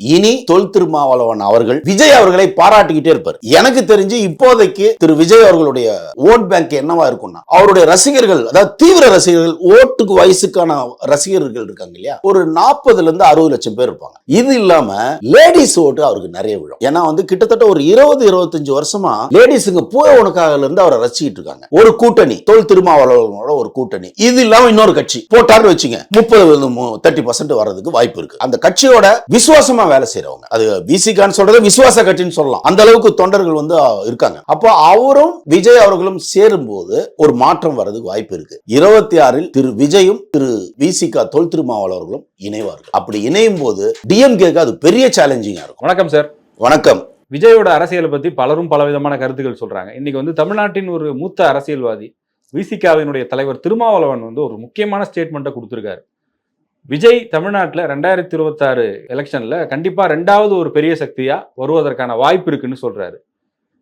இனி தொல் திருமாவளவன் அவர்கள் விஜய் அவர்களை பாராட்டிக்கிட்டே இருப்பார். எனக்கு தெரிஞ்சு இப்போதைக்கு திரு விஜய் அவர்களுடைய ஓட் பேங்க் என்னவா இருக்கும்னா அவருடைய ரசிகர்கள் அதாவது தீவிர ரசிகர்கள் ஓட்டுக்கு வயசுக்கான ரசிகர்கள் இருக்காங்க இல்லையா? ஒரு நாற்பதுல இருந்து அறுபது லட்சம் பேர் இருப்பாங்க. இது இல்லாம லேடிஸ் ஓட்டு அவருக்கு நிறைய விழும். ஏன்னா வந்து கிட்டத்தட்ட ஒரு இருபது இருபத்தஞ்சு வருஷமா லேடிஸுங்க பூ உனக்காக இருந்து அவரை ரசிக்கிட்டு இருக்காங்க. ஒரு கூட்டணி தொல் திருமாவளவனோட ஒரு கூட்டணி. இது இல்லாம இன்னொரு கட்சி. போட்டார்னு வச்சுங்க முப்பது தேர்ட்டி பர்சன்ட் வர்றதுக்கு வாய்ப்பு இருக்கு. அந்த கட்சியோட விசுவாசமா வேலை செய்யறவங்க அது விசிகான்னு சொல்றது விசுவாச கட்சின்னு சொல்லலாம். அந்த அளவுக்கு தொண்டர்கள் வந்து இருக்காங்க. அப்போ அவரும் விஜய் அவர்களும் சேரும்போது ஒரு மாற்றம் வர்றதுக்கு வாய்ப்பு இருக்கு. இருபத்தி ஆறில் திரு விஜயும் திரு விசிகா தொல் திருமாவளவர்களும் இணைவார்கள். அப்படி இணையும் போது டிஎம்கேக்கு அது பெரிய சேலஞ்சிங்கா இருக்கும். வணக்கம் சார் வணக்கம். விஜயோட அரசியலை பத்தி பலரும் பலவிதமான கருத்துக்கள் சொல்றாங்க. இன்னைக்கு வந்து தமிழ்நாட்டின் ஒரு மூத்த அரசியல்வாதி விசிகாவினுடைய தலைவர் திருமாவளவன் வந்து ஒரு முக்கியமான ஸ்டேட்மெண்ட்டை கொடுத்திருக்காரு. விஜய் தமிழ்நாட்டில் ரெண்டாயிரத்தி இருபத்தாறு எலெக்ஷனில் கண்டிப்பாக ரெண்டாவது ஒரு பெரிய சக்தியாக வருவதற்கான வாய்ப்பு இருக்குன்னு சொல்கிறாரு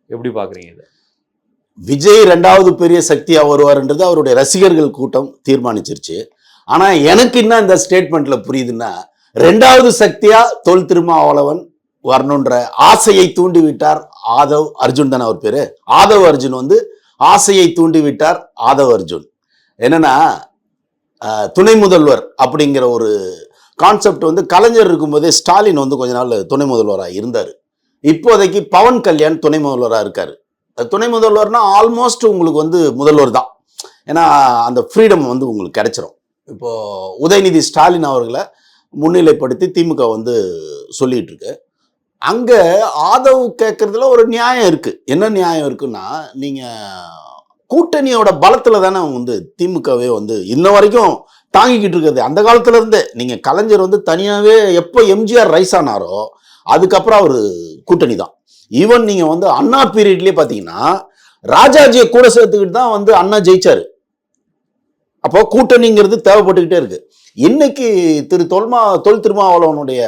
எப்படி பார்க்குறீங்க இதை? விஜய் ரெண்டாவது பெரிய சக்தியாக வருவார்ன்றது அவருடைய ரசிகர்கள் கூட்டம் தீர்மானிச்சிருச்சு. ஆனால் எனக்கு என்ன இந்த ஸ்டேட்மெண்ட்டில் புரியுதுன்னா ரெண்டாவது சக்தியாக தொல் திருமாவளவன் வரணுன்ற ஆசையை தூண்டி விட்டார் ஆதவ் அர்ஜுன் தானே அவர் பேர். ஆதவ் அர்ஜுன் வந்து ஆசையை தூண்டி விட்டார் ஆதவ் அர்ஜுன். என்னன்னா துணை முதல்வர் அப்படிங்கிற ஒரு கான்செப்ட் வந்து கலைஞர் இருக்கும்போதே ஸ்டாலின் வந்து கொஞ்ச நாள் துணை முதல்வராக இருந்தார். இப்போதைக்கு பவன் கல்யாண் துணை முதல்வராக இருக்கார். துணை முதல்வர்னா ஆல்மோஸ்ட் உங்களுக்கு வந்து முதல்வர் தான். ஏன்னா அந்த ஃப்ரீடம் வந்து உங்களுக்கு கிடைச்சிரும். இப்போது உதயநிதி ஸ்டாலின் அவர்களை முன்னிலைப்படுத்தி திமுக வந்து சொல்லிட்டு இருக்கு. அங்க ஆதவ் கேட்குறதுல ஒரு நியாயம் இருக்குது என்ன நியாயம் இருக்குன்னா நீங்கள் கூட்டணியோட பலத்துல தானே வந்து திமுகவே வந்து இன்ன வரைக்கும் தாங்கிக்கிட்டு இருக்கிறது. அந்த காலத்துல இருந்தே நீங்க கலைஞர் வந்து தனியாவே எப்போ எம்ஜிஆர் ரைஸ் ஆனாரோ அதுக்கப்புறம் அவர் கூட்டணி தான். ஈவன் நீங்க வந்து அண்ணா பீரியட்லயே பாத்தீங்கன்னா ராஜாஜியை கூட சேர்த்துக்கிட்டு தான் வந்து அண்ணா ஜெயிச்சாரு. அப்போ கூட்டணிங்கிறது தேவைப்பட்டுக்கிட்டே இருக்கு. இன்னைக்கு திரு தொல்மா தொல் திருமாவளவனுடைய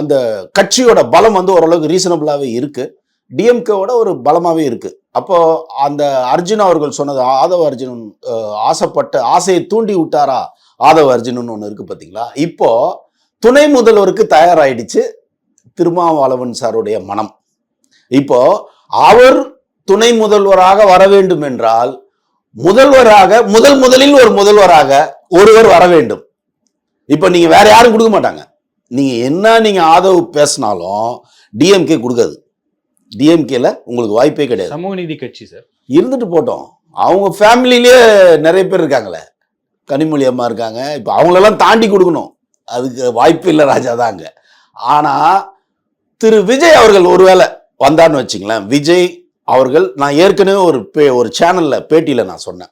அந்த கட்சியோட பலம் வந்து ஓரளவுக்கு ரீசனபிளாகவே இருக்குது டிஎம்கேவோட ஒரு பலமாகவே இருக்குது அப்போ அந்த அர்ஜுன் அவர்கள் சொன்னது ஆதவ அர்ஜுனன் ஆசைப்பட்ட ஆசையை தூண்டி விட்டாரா? ஆதவ அர்ஜுனன் ஒன்று இருக்குது பார்த்தீங்களா இப்போ துணை முதல்வருக்கு தயாராகிடுச்சு திருமாவளவன் சாருடைய மனம். இப்போ அவர் துணை முதல்வராக வர வேண்டும் என்றால் முதல்வராக முதல் முதலில் ஒரு முதல்வராக ஒருவர் வர வேண்டும். இப்போ நீங்கள் வேற யாரும் கொடுக்க மாட்டாங்க. நீங்கள் என்ன நீங்கள் ஆதரவு பேசினாலும் டிஎம்கே கொடுக்காது. டிஎம்கேல உங்களுக்கு வாய்ப்பே கிடையாது. சமூக நீதி கட்சி சார். இருந்துட்டு போட்டோம். அவங்க ஃபேமிலிலேயே நிறைய பேர் இருக்காங்களே. கனிமொழி அம்மா இருக்காங்க. இப்போ அவங்களெல்லாம் தாண்டி கொடுக்கணும். அதுக்கு வாய்ப்பு இல்லை ராஜா தாங்க ஆனால் திரு விஜய் அவர்கள் ஒருவேளை வந்தான்னு வச்சுங்களேன் விஜய் அவர்கள் நான் ஏற்கனவே ஒரு பே ஒரு சேனலில் பேட்டியில் நான் சொன்னேன்.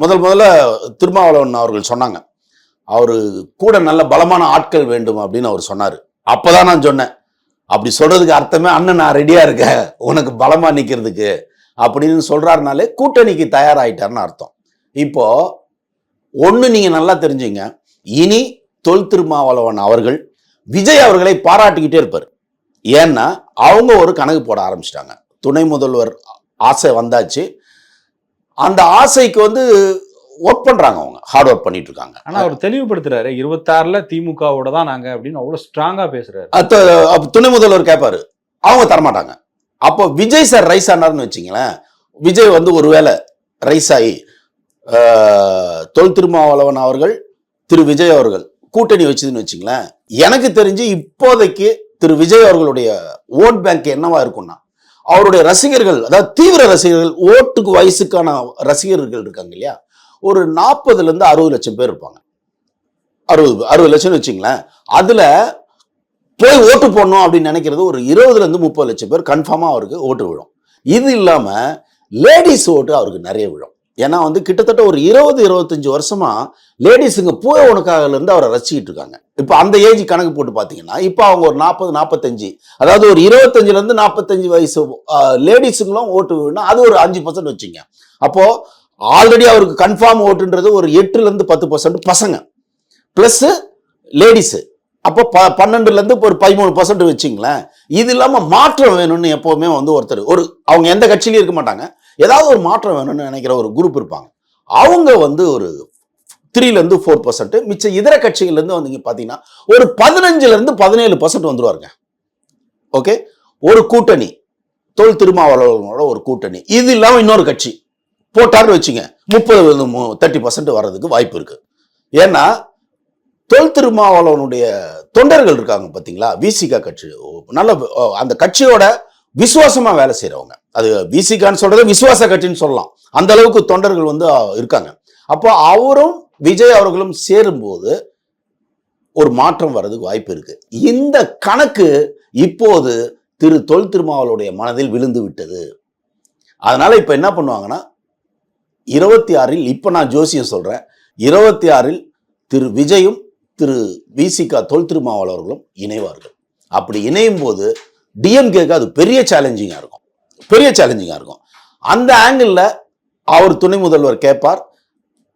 முதல் முதல்ல திருமாவளவன் அவர்கள் சொன்னாங்க. அவர் கூட நல்ல பலமான ஆட்கள் வேண்டும் அப்படின்னு அவர் சொன்னார். அப்பதான் நான் சொன்னேன். அப்படி சொல்றதுக்கு அர்த்தமே அண்ணன் நான் ரெடியா இருக்கேன். உனக்கு பலமா நிக்கிறதுக்கு. அப்படின்னு சொல்றாருனாலே கூட்டணிக்கு தயாராயிட்டாருன்னு அர்த்தம். இப்போ ஒண்ணு நீங்க நல்லா தெரிஞ்சுங்க. இனி தொல் திருமாவளவன் அவர்கள் விஜய் அவர்களை பாராட்டிக்கிட்டே இருப்பார். ஏன்னா அவங்க ஒரு கணக்கு போட ஆரம்பிச்சிட்டாங்க. துணை முதல்வர் ஆசை வந்தாச்சு. அந்த ஆசைக்கு வந்து ஒர்க் பண்றாங்க அவங்க. ஹார்ட் ஒர்க் பண்ணிட்டு இருக்காங்க ஆனா அவர் தெளிவுபடுத்துறாரு இருபத்தாறுல திமுகவோட தான் நாங்க அப்படின்னு அவ்வளவு ஸ்ட்ராங்கா பேசுறாரு. அத்த அப்ப துணை முதல்வர் கேட்பாரு அவங்க தரமாட்டாங்க. அப்போ விஜய் சார் ரைஸ் ஆனார்னு வச்சிங்களேன் விஜய் வந்து ஒருவேளை ரைஸ் ஆகி தொல் திருமாவளவன் அவர்கள் திரு விஜய் அவர்கள் கூட்டணி வச்சதுன்னு வச்சிங்களேன் எனக்கு தெரிஞ்சு இப்போதைக்கு திரு விஜய் அவர்களுடைய ஓட் பேங்க் என்னவா இருக்கும்னா அவருடைய ரசிகர்கள் அதாவது தீவிர ரசிகர்கள் ஓட்டுக்கு வயசுக்கான ரசிகர்கள் இருக்காங்க இல்லையா ஒரு நாற்பதுல இருந்து அறுபது லட்சம் பேர் இருப்பாங்க. அறுபது அறுபது லட்சம்னு வச்சுங்களேன். அதுல போய் ஓட்டு போடணும் அப்படின்னு நினைக்கிறது ஒரு இருபதுல இருந்து முப்பது லட்சம் பேர் கன்ஃபார்மா அவருக்கு ஓட்டு விழும். இது இல்லாம லேடிஸ் ஓட்டு அவருக்கு நிறைய விழும். ஏன்னா வந்து கிட்டத்தட்ட ஒரு இருபது இருபத்தஞ்சு வருஷமா லேடிஸுங்க பூ உனக்காக இருந்து அவரை ரசிக்கிட்டு இருக்காங்க. இப்போ அந்த ஏஜ் கணக்கு போட்டு பார்த்தீங்கன்னா இப்போ அவங்க ஒரு நாற்பது நாற்பத்தஞ்சு அதாவது ஒரு இருபத்தஞ்சுலேருந்து நாற்பத்தஞ்சு வயசு லேடிஸுங்களும் ஓட்டு விழுனா அது ஒரு அஞ்சு பர்சன்ட் வச்சுங்க. அப்போது ஆல்ரெடி அவருக்கு கன்ஃபார்ம் ஓட்டுன்றது ஒரு எட்டுலேருந்து பத்து பர்சன்ட் பசங்க. ப்ளஸ்ஸு லேடிஸு அப்போ ப பன்னெண்டுலேருந்து ஒரு பதிமூணு பர்சன்ட் வச்சிங்களேன். இது இல்லாமல் மாற்றம் வேணும்னு எப்போவுமே வந்து ஒருத்தர் ஒரு அவங்க எந்த கட்சியிலையும் இருக்க மாட்டாங்க. ஏதாவது ஒரு மாற்றம் வேணும்னு நினைக்கிற ஒரு குரூப் இருப்பாங்க. அவங்க வந்து ஒரு த்ரீலேருந்து ஃபோர் பர்சன்ட் மிச்ச இதர கட்சிகள்லேருந்து வந்தீங்க பாத்தீங்கன்னா ஒரு பதினஞ்சுலேருந்து பதினேழு பர்சன்ட் வந்துருவாருங்க. ஓகே ஒரு கூட்டணி. தொல் திருமாவளவனோட ஒரு கூட்டணி. இது இல்லாமல் இன்னொரு கட்சி. போட்டார்னு வச்சுங்க முப்பது தேர்ட்டி பர்சன்ட் வர்றதுக்கு வாய்ப்பு இருக்கு. ஏன்னா தொல் திருமாவளவனுடைய தொண்டர்கள் இருக்காங்க பார்த்தீங்களா விசிகா கட்சி. நல்ல அந்த கட்சியோட விசுவாசமா வேலை செய்கிறவங்க அது விசிகான்னு சொல்றது விசுவாச கட்சின்னு சொல்லலாம். அந்த அளவுக்கு தொண்டர்கள் வந்து இருக்காங்க. அப்போ அவரும் விஜய் அவர்களும் சேரும்போது ஒரு மாற்றம் வர்றதுக்கு வாய்ப்பு இருக்கு. இந்த கணக்கு இப்போது திரு தொல் திருமாவளுடைய மனதில் விழுந்து விட்டது. அதனால இப்ப என்ன பண்ணுவாங்கன்னா இருபத்தி ஆறில் இப்போ நான் ஜோசியம் சொல்கிறேன் இருபத்தி ஆறில் திரு விஜயும் திரு விசிகா தொல் திருமாவளவர்களும் அவர்களும் இணைவார்கள். அப்படி இணையும் போது டிஎம்கேக்கு அது பெரிய சேலஞ்சிங்காக இருக்கும். பெரிய சேலஞ்சிங்காக இருக்கும். அந்த ஆங்கிளில் அவர் துணை முதல்வர் கேட்பார்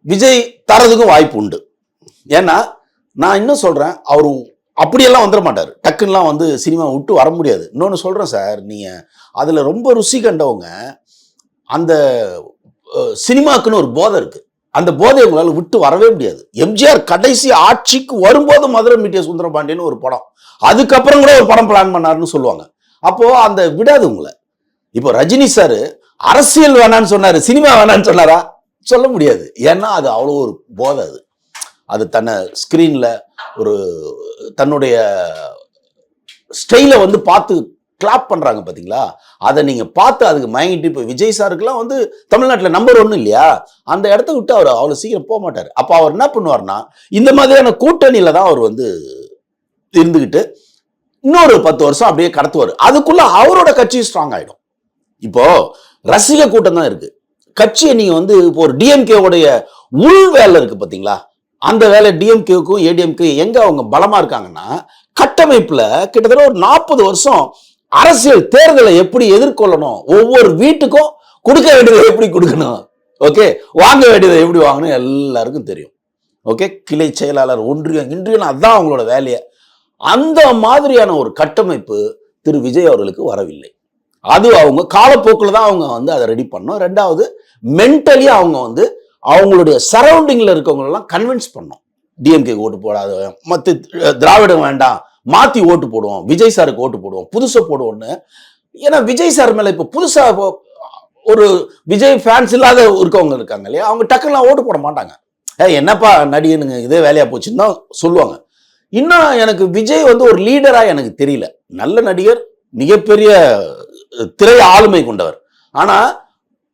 விஜய் தரதுக்கும் வாய்ப்பு உண்டு. ஏன்னா நான் இன்னும் சொல்கிறேன் அவர் அப்படியெல்லாம் வந்துட மாட்டார். டக்குன்னெலாம் வந்து சினிமா விட்டு வர முடியாது. இன்னொன்று சொல்கிறேன் சார் நீங்கள் அதில் ரொம்ப ருசி கண்டவங்க அந்த சினிமாக்குன்னு ஒரு போதை இருக்குது அந்த போதை உங்களால் விட்டு வரவே முடியாது. எம்ஜிஆர் கடைசி ஆட்சிக்கு வரும்போது மதுரை மீட்டிய சுந்தரபாண்டியன்னு ஒரு படம். அதுக்கப்புறம் கூட ஒரு படம் பிளான் பண்ணாருன்னு சொல்லுவாங்க. அப்போ அந்த விடாது உங்களை. இப்போ ரஜினி சார் அரசியல் வேணான்னு சொன்னார் சினிமா வேணான்னு சொன்னாரா? சொல்ல முடியாது. ஏன்னா அது அவ்வளோ ஒரு போதை அது. அது தன்னை ஸ்க்ரீனில் ஒரு தன்னுடைய ஸ்டைலை வந்து பார்த்து கிளாப் பண்ணுறாங்க பார்த்தீங்களா அதை நீங்கள் பார்த்து அதுக்கு மயங்கிட்டு இப்போ விஜய் சாருக்குலாம் வந்து தமிழ்நாட்டில் நம்பர் ஒன்று இல்லையா? அந்த இடத்த விட்டு அவர் அவ்வளோ சீக்கிரம் போக மாட்டார். அப்போ அவர் என்ன பண்ணுவார்னா இந்த மாதிரியான கூட்டணியில் தான் அவர் வந்து இருந்துக்கிட்டு இன்னொரு பத்து வருஷம் அப்படியே கடத்துவார். அதுக்குள்ள அவரோட கட்சி ஸ்ட்ராங் ஆகிடும் இப்போ ரசிக கூட்டம் தான் இருக்கு. கட்சியை நீங்கள் வந்து இப்போ ஒரு டிஎம்கேவுடைய உள் வேலை இருக்கு பார்த்தீங்களா அந்த வேலை டிஎம்கேவுக்கும் ஏடிஎம்கே எங்கே அவங்க பலமாக இருக்காங்கன்னா கட்டமைப்பில் கிட்டத்தட்ட ஒரு நாற்பது வருஷம் அரசியல் தேர்தலை எப்படி எதிர்கொள்ளணும்? ஒவ்வொரு வீட்டுக்கும் கொடுக்க வேண்டியதை எப்படி கொடுக்கணும்? ஓகே வாங்க வேண்டியதை எப்படி வாங்கணும்? எல்லாருக்கும் தெரியும். ஓகே கிளை செயலாளர் ஒன்றியம் இன்றியம் அதுதான் அவங்களோட வேலையை. அந்த மாதிரியான ஒரு கட்டமைப்பு திரு. விஜய் அவர்களுக்கு வரவில்லை. அது அவங்க காலப்போக்கில் தான் அவங்க வந்து அதை ரெடி பண்ணோம். ரெண்டாவது மென்டலி அவங்க வந்து அவங்களுடைய சரௌண்டிங்கில் இருக்கவங்களெல்லாம் கன்வின்ஸ் பண்ணோம். டிஎம்கே ஓட்டு போடாத மற்ற திராவிடம் வேண்டாம். மாற்றி ஓட்டு போடுவோம் விஜய் சாருக்கு ஓட்டு போடுவோம் புதுசாக போடுவோம்னு. ஏன்னா விஜய் சார் மேலே இப்போ புதுசாக ஒரு விஜய் ஃபேன்ஸ் இல்லாத இருக்கவங்க இருக்காங்க இல்லையா? அவங்க டக்குலாம் ஓட்டு போட மாட்டாங்க. ஏ என்னப்பா நடிகனுங்க இதே வேலையாக போச்சுன்னு தான் சொல்லுவாங்க. இன்னும் எனக்கு விஜய் வந்து ஒரு லீடரா எனக்கு தெரியல. நல்ல நடிகர் மிகப்பெரிய திரை ஆளுமை கொண்டவர். ஆனா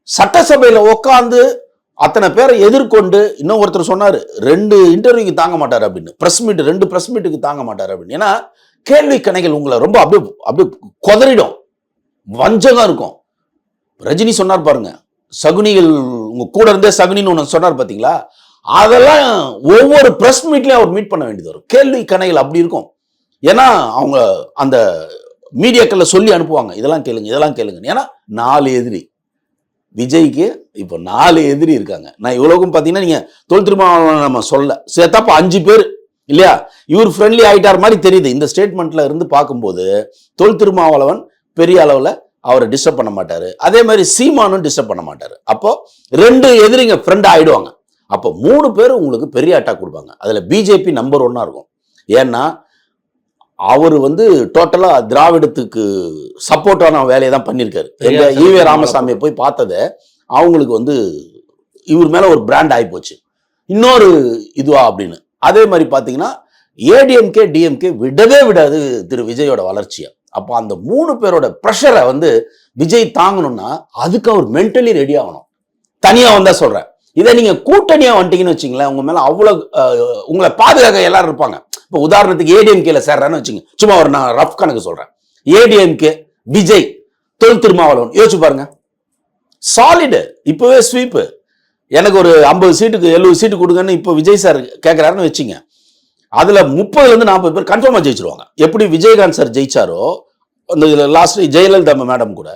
சட்டசபையில உட்காந்து அத்தனை பேரை எதிர்கொண்டு இன்னும் ஒருத்தர் சொன்னார் ரெண்டு இன்டர்வியூக்கு தாங்க மாட்டார் அப்படின்னு. ப்ரெஸ் மீட் ரெண்டு ப்ரெஸ் மீட்டுக்கு தாங்க மாட்டார் அப்படின்னு. ஏன்னா கேள்வி கணைகள் உங்களை ரொம்ப அப்படியே அப்படியே குதறிடும். வஞ்சகம் இருக்கும். ரஜினி சொன்னார் பாருங்க சகுனிகள் உங்க கூட இருந்தே சகுனின்னு ஒன்று சொன்னார் பார்த்தீங்களா அதெல்லாம் ஒவ்வொரு ப்ரெஸ் மீட்லேயும் அவர் மீட் பண்ண வேண்டியது வரும். கேள்வி கணைகள் அப்படி இருக்கும். ஏன்னா அவங்க அந்த மீடியாக்களில் சொல்லி அனுப்புவாங்க இதெல்லாம் கேளுங்க இதெல்லாம் கேளுங்க ஏன்னா நாலு எதிரி. விஜய்க்கு இப்போ நாலு எதிரி இருக்காங்க. நான் இவ்வளோக்கும் பார்த்தீங்கன்னா நீங்கள் தொல் திருமாவளவன் நம்ம சொல்ல சேர்த்தாப்போ அஞ்சு பேர் இல்லையா? இவர் ஃப்ரெண்ட்லி ஆகிட்டார் மாதிரி தெரியுது. இந்த ஸ்டேட்மெண்ட்டில் இருந்து பார்க்கும்போது தொல் திருமாவளவன் பெரிய அளவில் அவரை டிஸ்டர்ப் பண்ண மாட்டார். அதே மாதிரி சீமானும் டிஸ்டர்ப் பண்ண மாட்டார். அப்போது ரெண்டு எதிரிங்க ஃப்ரெண்ட் ஆகிடுவாங்க அப்போ மூணு பேர் உங்களுக்கு பெரிய அட்டாக் கொடுப்பாங்க. அதில் பிஜேபி நம்பர் ஒன்னாக இருக்கும். ஏன்னா அவர் வந்து டோட்டலா திராவிடத்துக்கு சப்போர்ட்டான வேலையை தான் பண்ணியிருக்காரு. எங்க பெரியார் ஈவே ராமசாமியை போய் பார்த்ததை அவங்களுக்கு வந்து இவர் மேல ஒரு பிராண்ட் ஆகி போச்சு. இன்னொரு இதுவா அப்படின்னு. அதே மாதிரி பார்த்தீங்கன்னா ஏடிஎம்கே டிஎம்கே விடவே விடாது திரு விஜயோட வளர்ச்சியை. அப்போ அந்த மூணு பேரோட ப்ரெஷரை வந்து விஜய் தாங்கணும்னா அதுக்கு அவர் மென்டலி ரெடி ஆகணும். தனியா வந்தா சொல்றேன். இதை நீங்க கூட்டணியா வந்துட்டீங்கன்னு வச்சுங்களேன் உங்க மேல அவ்வளவு அஹ், உங்களை பாதுகாக்க எல்லாரும் இருப்பாங்க. இப்போ உதாரணத்துக்கு ஏடிஎம்கேல சேர்றான்னு வச்சுங்க. சும்மா ஒரு நான் ரஃப் கணக்கு சொல்றேன். ஏடிஎம்கே விஜய் தொல் திருமாவளவன். யோசிச்சு பாருங்க. சாலிடு இப்போவே ஸ்வீப்பு எனக்கு ஒரு ஐம்பது சீட்டுக்கு எழுபது சீட்டு கொடுங்கன்னு இப்போ விஜய் சார் கேட்குறாருன்னு வச்சுங்க. அதில் முப்பதுலேருந்து நாற்பது பேர் கன்ஃபார்மாக ஜெயிச்சிருவாங்க. எப்படி விஜயகாந்த் சார் ஜெயிச்சாரோ அந்த லாஸ்ட் ஜெயலலிதா மேடம் கூட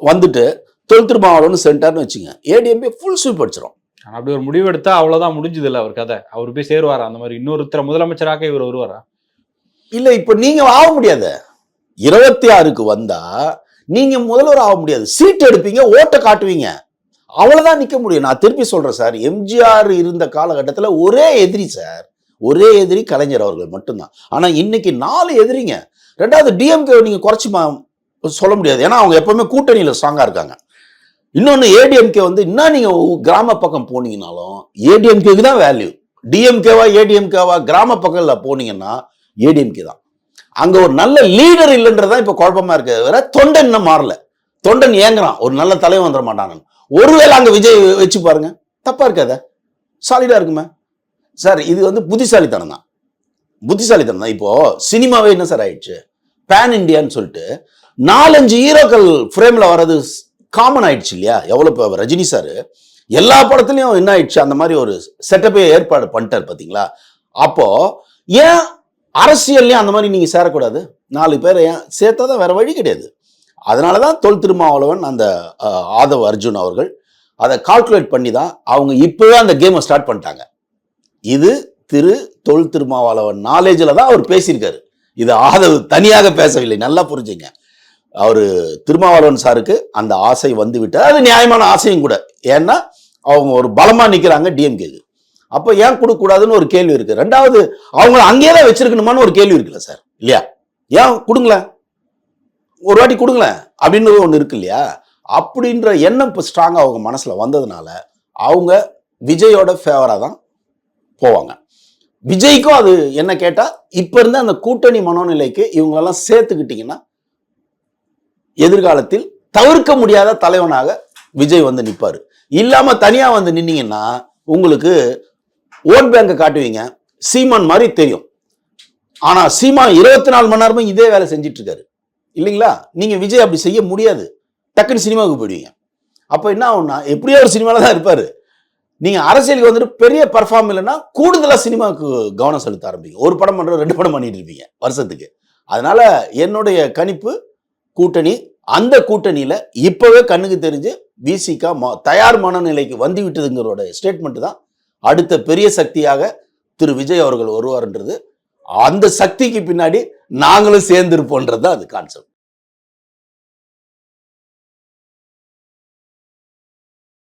வந்துட்டு தொல் திருமாவளவன் சென்டர்னு வச்சுங்க. ஏடிஎம்பே ஃபுல் ஸ்வீப் அடிச்சிடும் ஆனா அப்படி ஒரு முடிவு எடுத்தா அவ்வளவுதான் முடிஞ்சது இல்லை அவர் கதை. அவர் போய் சேருவாரா? அந்த மாதிரி இன்னொருத்தர முதலமைச்சராக இவர் வருவாரா? இல்ல இப்ப நீங்க ஆக முடியாது. இருபத்தி ஆறுக்கு வந்தா நீங்க முதல்வர் ஆக முடியாது. சீட் எடுப்பீங்க ஓட்டை காட்டுவீங்க. அவ்வளவுதான் நிக்க முடியும். நான் திருப்பி சொல்றேன் சார். எம்ஜிஆர் இருந்த காலகட்டத்தில் ஒரே எதிரி சார். ஒரே எதிரி கலைஞர் அவர்கள் மட்டும்தான். ஆனா இன்னைக்கு நாலு எதிரிங்க. ரெண்டாவது டிஎம்கே நீங்க குறைச்சி சொல்ல முடியாது. ஏன்னா அவங்க எப்பவுமே கூட்டணியில ஸ்ட்ராங்கா இருக்காங்க. இன்னொன்று ஏடிஎம்கே வந்து இன்னும் நீங்கள் கிராம பக்கம் போனீங்கனாலும் ஏடிஎம்கேக்கு தான் வேல்யூ டிஎம்கேவா ஏடிஎம்கேவா கிராம பக்கம்ல போனீங்கன்னா ஏடிஎம்கே தான். அங்கே ஒரு நல்ல லீடர் இல்லைன்றதான் இப்போ குழப்பமாக இருக்குது வேற தொண்டன் இன்னும் மாறல. தொண்டன் ஏங்குறான். ஒரு நல்ல தலைவன் வந்துட மாட்டானு ஒருவேளை அங்கே விஜய் வச்சு பாருங்க. தப்பாக இருக்காத சாலிடாக இருக்குமே. சார் இது வந்து புத்திசாலித்தனம் தான். புத்திசாலித்தனம் தான். இப்போது சினிமாவே என்ன சார் ஆயிடுச்சு? பேன் இண்டியான்னு சொல்லிட்டு நாலஞ்சு ஹீரோக்கள் ஃப்ரேமில் வர்றது காமன் ஆயிடுச்சு இல்லையா? எவ்வளோ இப்போ ரஜினி சார் எல்லா படத்துலையும் என்ன ஆயிடுச்சு. அந்த மாதிரி ஒரு செட்டப்பே ஏற்பாடு பண்ணிட்டார் பார்த்தீங்களா அப்போ ஏன் அரசியல்லையும் அந்த மாதிரி நீங்கள் சேரக்கூடாது? நாலு பேரை ஏன் சேர்த்தாதான் வேற வழி கிடையாது. அதனால தான் தொல் திருமாவளவன் அந்த ஆதவ் அர்ஜுன் அவர்கள் அதை கால்குலேட் பண்ணி தான் அவங்க இப்போவே அந்த கேமை ஸ்டார்ட் பண்ணிட்டாங்க. இது திரு தொல் திருமாவளவன் நாலேஜில் தான் அவர் பேசியிருக்காரு. இது ஆதவ் தனியாக பேசவில்லை. நல்லா புரிஞ்சுங்க. அவர் திருமாவளவன் சாருக்கு அந்த ஆசை வந்து விட்டால் அது நியாயமான ஆசையும் கூட. ஏன்னா அவங்க ஒரு பலமாக நிற்கிறாங்க டிஎம்கேக்கு அப்போ ஏன் கொடுக்கக்கூடாதுன்னு ஒரு கேள்வி இருக்குது ரெண்டாவது அவங்கள அங்கேயே தான் வச்சிருக்கணுமான்னு ஒரு கேள்வி இருக்குல்ல சார்? இல்லையா? ஏன் கொடுங்களேன்? ஒரு வாட்டி கொடுங்களேன். அப்படின்னு ஒன்று இருக்கு இல்லையா? அப்படின்ற எண்ணம் இப்போ ஸ்ட்ராங்காக அவங்க மனசில் வந்ததுனால அவங்க விஜயோட ஃபேவராக தான் போவாங்க. விஜய்க்கும் அது என்ன கேட்டால் இப்போ இருந்த அந்த கூட்டணி மனோநிலைக்கு இவங்களெல்லாம் சேர்த்துக்கிட்டிங்கன்னா எதிர்காலத்தில் தவிர்க்க முடியாத தலைவனாக விஜய் வந்து நிற்பார் இல்லாமல் தனியாக வந்து நின்னீங்கன்னா உங்களுக்கு ஓட் பேங்கை காட்டுவீங்க. சீமான் மாதிரி தெரியும். ஆனால் சீமான் இருபத்தி நாலு மணி நேரமும் இதே வேலை செஞ்சிட்டு இருக்காரு. இல்லைங்களா? நீங்கள் விஜய் அப்படி செய்ய முடியாது. டக்குன்னு சினிமாவுக்கு போயிடுவீங்க. அப்போ என்ன ஆகும்னா எப்படியோ ஒரு சினிமாவில் தான் இருப்பார். நீங்கள் அரசியலுக்கு வந்துட்டு பெரிய பர்ஃபார்ம் இல்லைன்னா கூடுதலாக சினிமாவுக்கு கவனம் செலுத்த ஆரம்பிங்க. ஒரு படம் பண்ணுற ரெண்டு படம் பண்ணிட்டு இருப்பீங்க வருஷத்துக்கு. அதனால என்னுடைய கணிப்பு கூட்டணி அந்த கூட்டணியில் இப்போவே கண்ணுக்கு தெரிஞ்சு விசிகா ம- தயார் மனநிலைக்கு வந்து விட்டதுங்கிறோட ஸ்டேட்மெண்ட் தான் அடுத்த பெரிய சக்தியாக திரு விஜய் அவர்கள் வருவார்ன்றது. அந்த சக்திக்கு பின்னாடி நாங்களும் சேர்ந்திருப்போன்றது தான் அது கான்செப்ட்